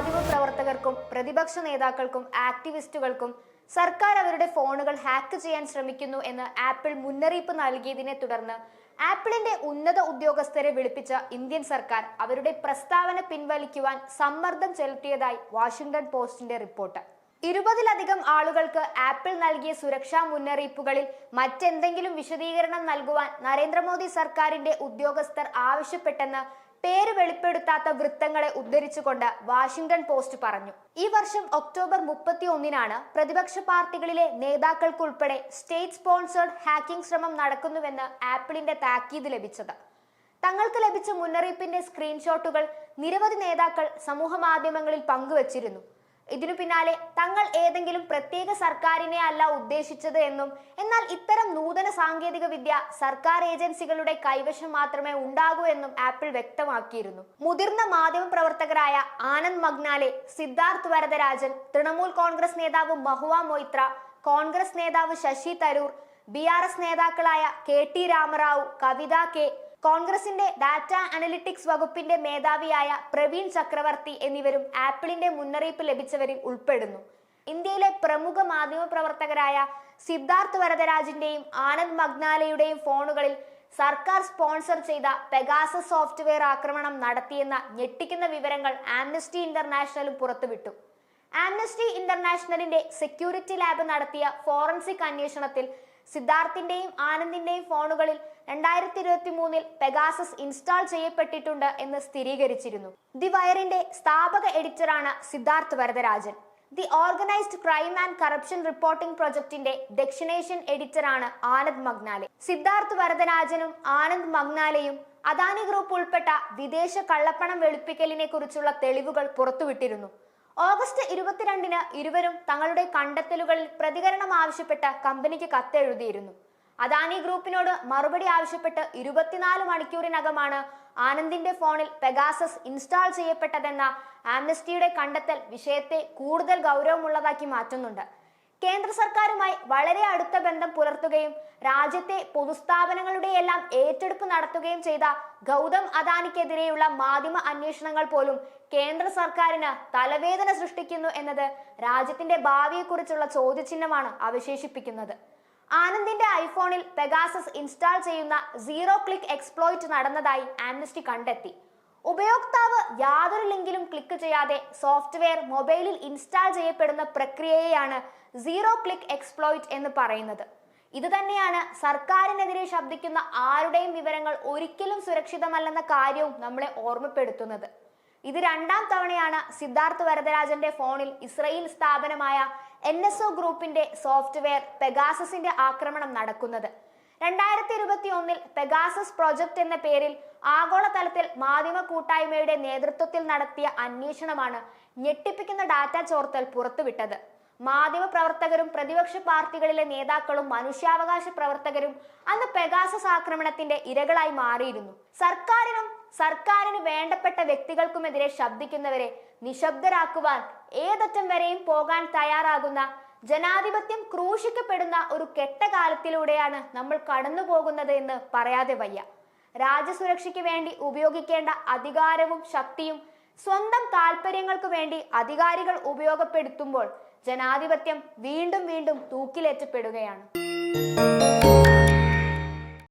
മാധ്യമപ്രവർത്തകർക്കും പ്രതിപക്ഷ നേതാക്കൾക്കും ആക്ടിവിസ്റ്റുകൾക്കും സർക്കാർ അവരുടെ ഫോണുകൾ ഹാക്ക് ചെയ്യാൻ ശ്രമിക്കുന്നു എന്ന് ആപ്പിൾ മുന്നറിയിപ്പ് നൽകിയതിനെ തുടർന്ന് ആപ്പിളിന്റെ ഉന്നത ഉദ്യോഗസ്ഥരെ വിളിപ്പിച്ച ഇന്ത്യൻ സർക്കാർ അവരുടെ പ്രസ്താവന പിൻവലിക്കുവാൻ സമ്മർദ്ദം ചെലുത്തിയതായി വാഷിംഗ്ടൺ പോസ്റ്റിന്റെ റിപ്പോർട്ട്. ഇരുപതിലധികം ആളുകൾക്ക് ആപ്പിൾ നൽകിയ സുരക്ഷാ മുന്നറിയിപ്പുകളിൽ മറ്റെന്തെങ്കിലും വിശദീകരണം നൽകുവാൻ നരേന്ദ്രമോദി സർക്കാരിന്റെ ഉദ്യോഗസ്ഥർ ആവശ്യപ്പെട്ടെന്ന് പേര് വെളിപ്പെടുത്താത്ത വൃത്തങ്ങളെ ഉദ്ധരിച്ചുകൊണ്ട് വാഷിംഗ്ടൺ പോസ്റ്റ് പറഞ്ഞു. ഈ വർഷം ഒക്ടോബർ മുപ്പത്തി ഒന്നിനാണ് പ്രതിപക്ഷ പാർട്ടികളിലെ നേതാക്കൾക്കുൾപ്പെടെ സ്റ്റേറ്റ് സ്പോൺസേഡ് ഹാക്കിംഗ് ശ്രമം നടക്കുന്നുവെന്ന് ആപ്പിളിന്റെ താക്കീത് ലഭിച്ചത്. തങ്ങൾക്ക് ലഭിച്ച മുന്നറിയിപ്പിന്റെ സ്ക്രീൻഷോട്ടുകൾ നിരവധി നേതാക്കൾ സമൂഹ മാധ്യമങ്ങളിൽ പങ്കുവച്ചിരുന്നു. ഇതിനു പിന്നാലെ തങ്ങൾ ഏതെങ്കിലും പ്രത്യേക സർക്കാരിനെ അല്ല ഉദ്ദേശിച്ചത് എന്നും എന്നാൽ ഇത്തരം നൂതന സാങ്കേതിക വിദ്യ സർക്കാർ ഏജൻസികളുടെ കൈവശം മാത്രമേ ഉണ്ടാകൂ എന്നും ആപ്പിൾ വ്യക്തമാക്കിയിരുന്നു. മുതിർന്ന മാധ്യമ പ്രവർത്തകരായ ആനന്ദ് മഗ്നാലെ സിദ്ധാർത്ഥ് വരദരാജൻ തൃണമൂൽ കോൺഗ്രസ് നേതാവ് മഹുവ മൊയ്ത്ര കോൺഗ്രസ് നേതാവ് Shashi Tharoor B R S നേതാക്കളായ K T Ramarao Kavitha K കോൺഗ്രസിന്റെ ഡാറ്റ അനലിറ്റിക്സ് വകുപ്പിന്റെ മേധാവിയായ പ്രവീൺ ചക്രവർത്തി എന്നിവരും ആപ്പിളിന്റെ മുന്നറിയിപ്പ് ലഭിച്ചവരിൽ ഉൾപ്പെടുന്നു. ഇന്ത്യയിലെ പ്രമുഖ മാധ്യമ പ്രവർത്തകരായ സിദ്ധാർത്ഥ് വരദരാജിന്റെയും ആനന്ദ് മഗ്നാലയുടെയും ഫോണുകളിൽ സർക്കാർ സ്പോൺസർ ചെയ്ത പെഗാസ സോഫ്റ്റ്വെയർ ആക്രമണം നടത്തിയെന്ന ഞെട്ടിക്കുന്ന വിവരങ്ങൾ ആംനസ്റ്റി ഇന്റർനാഷണലും പുറത്തുവിട്ടു. ആംനസ്റ്റി ഇന്റർനാഷണലിന്റെ സെക്യൂരിറ്റി ലാബ് നടത്തിയ ഫോറൻസിക് അന്വേഷണത്തിൽ സിദ്ധാർത്ഥിന്റെയും ആനന്ദിന്റെയും ഫോണുകളിൽ രണ്ടായിരത്തി ഇരുപത്തി മൂന്നിൽ പെഗാസസ് ഇൻസ്റ്റാൾ ചെയ്യപ്പെട്ടിട്ടുണ്ട് എന്ന് സ്ഥിരീകരിച്ചിരുന്നു. ദി വയറിന്റെ സ്ഥാപക എഡിറ്ററാണ് Siddharth Varadarajan. The organised crime and corruption reporting പ്രൊജക്ടിന്റെ ദക്ഷിണേഷ്യൻ എഡിറ്ററാണ് ആനന്ദ് മഗ്നാലെ. സിദ്ധാർത്ഥ് വരദരാജനും ആനന്ദ് മഗ്നാലെയും അദാനി ഗ്രൂപ്പ് ഉൾപ്പെട്ട വിദേശ കള്ളപ്പണം വെളുപ്പിക്കലിനെ കുറിച്ചുള്ള തെളിവുകൾ പുറത്തുവിട്ടിരുന്നു. ഓഗസ്റ്റ് ഇരുപത്തിരണ്ടിന് ഇരുവരും തങ്ങളുടെ കണ്ടെത്തലുകളിൽ പ്രതികരണം ആവശ്യപ്പെട്ട് കമ്പനിക്ക് കത്തെഴുതിയിരുന്നു. അദാനി ഗ്രൂപ്പിനോട് മറുപടി ആവശ്യപ്പെട്ട് ഇരുപത്തിനാല് മണിക്കൂറിനകമാണ് ആനന്ദിന്റെ ഫോണിൽ പെഗാസസ് ഇൻസ്റ്റാൾ ചെയ്യപ്പെട്ടതെന്ന ആംനസ്റ്റിയുടെ കണ്ടെത്തൽ വിഷയത്തെ കൂടുതൽ ഗൗരവമുള്ളതാക്കി മാറ്റുന്നുണ്ട്. കേന്ദ്ര സർക്കാരുമായി വളരെ അടുത്ത ബന്ധം പുലർത്തുകയും രാജ്യത്തെ പൊതുസ്ഥാപനങ്ങളുടെ എല്ലാം ഏറ്റെടുപ്പ് നടത്തുകയും ചെയ്ത ഗൗതം അദാനിക്കെതിരെയുള്ള മാധ്യമ അന്വേഷണങ്ങൾ പോലും കേന്ദ്ര സർക്കാരിന് തലവേദന സൃഷ്ടിക്കുന്നു എന്നത് രാജ്യത്തിന്റെ ഭാവിയെക്കുറിച്ചുള്ള ചോദ്യചിഹ്നമാണ് അവശേഷിപ്പിക്കുന്നത്. ആനന്ദിന്റെ ഐഫോണിൽ പെഗാസസ് ഇൻസ്റ്റാൾ ചെയ്യുന്ന സീറോ ക്ലിക്ക് എക്സ്പ്ലോയിറ്റ് നടന്നതായി ആംനസ്റ്റി കണ്ടെത്തി. ഉപയോക്താവ് യാതൊരു ലിങ്കിലും ക്ലിക്ക് ചെയ്യാതെ സോഫ്റ്റ്വെയർ മൊബൈലിൽ ഇൻസ്റ്റാൾ ചെയ്യപ്പെടുന്ന പ്രക്രിയയെയാണ് സീറോ ക്ലിക്ക് എക്സ്പ്ലോയിറ്റ് എന്ന് പറയുന്നത്. ഇത് തന്നെയാണ് സർക്കാരിനെതിരെ ശബ്ദിക്കുന്ന ആരുടെയും വിവരങ്ങൾ ഒരിക്കലും സുരക്ഷിതമല്ലെന്ന കാര്യവും നമ്മളെ ഓർമ്മപ്പെടുത്തുന്നത്. ഇത് രണ്ടാം തവണയാണ് സിദ്ധാർത്ഥ് വരദരാജന്റെ ഫോണിൽ ഇസ്രയേൽ സ്ഥാപനമായ എൻ എസ് ഒ ഗ്രൂപ്പിന്റെ സോഫ്റ്റ്വെയർ പെഗാസസിന്റെ ആക്രമണം നടക്കുന്നത്. രണ്ടായിരത്തി ഇരുപത്തി ഒന്നിൽ പെഗാസസ് പ്രൊജക്ട് എന്ന പേരിൽ ആഗോളതലത്തിൽ മാധ്യമ കൂട്ടായ്മയുടെ നേതൃത്വത്തിൽ നടത്തിയ അന്വേഷണമാണ് ഞെട്ടിപ്പിക്കുന്ന ഡാറ്റ ചോർത്തൽ പുറത്തുവിട്ടത്. മാധ്യമ പ്രവർത്തകരും പ്രതിപക്ഷ പാർട്ടികളിലെ നേതാക്കളും മനുഷ്യാവകാശ പ്രവർത്തകരും അന്ന് പെഗാസസ് ആക്രമണത്തിന്റെ ഇരകളായി മാറിയിരുന്നു. സർക്കാരിനും സർക്കാരിന് വേണ്ടപ്പെട്ട വ്യക്തികൾക്കുമെതിരെ ശബ്ദിക്കുന്നവരെ നിശബ്ദരാക്കുവാൻ ഏതറ്റം വരെയും പോകാൻ തയ്യാറാകുന്ന ജനാധിപത്യം ക്രൂശിക്കപ്പെടുന്ന ഒരു കെട്ടകാലത്തിലൂടെയാണ് നമ്മൾ കടന്നു പോകുന്നത് എന്ന് പറയാതെ വയ്യ. രാജ്യസുരക്ഷയ്ക്ക് വേണ്ടി ഉപയോഗിക്കേണ്ട അധികാരവും ശക്തിയും സ്വന്തം താല്പര്യങ്ങൾക്ക് വേണ്ടി അധികാരികൾ ഉപയോഗപ്പെടുത്തുമ്പോൾ ജനാധിപത്യം വീണ്ടും വീണ്ടും തൂക്കിലേറ്റപ്പെടുകയാണ്.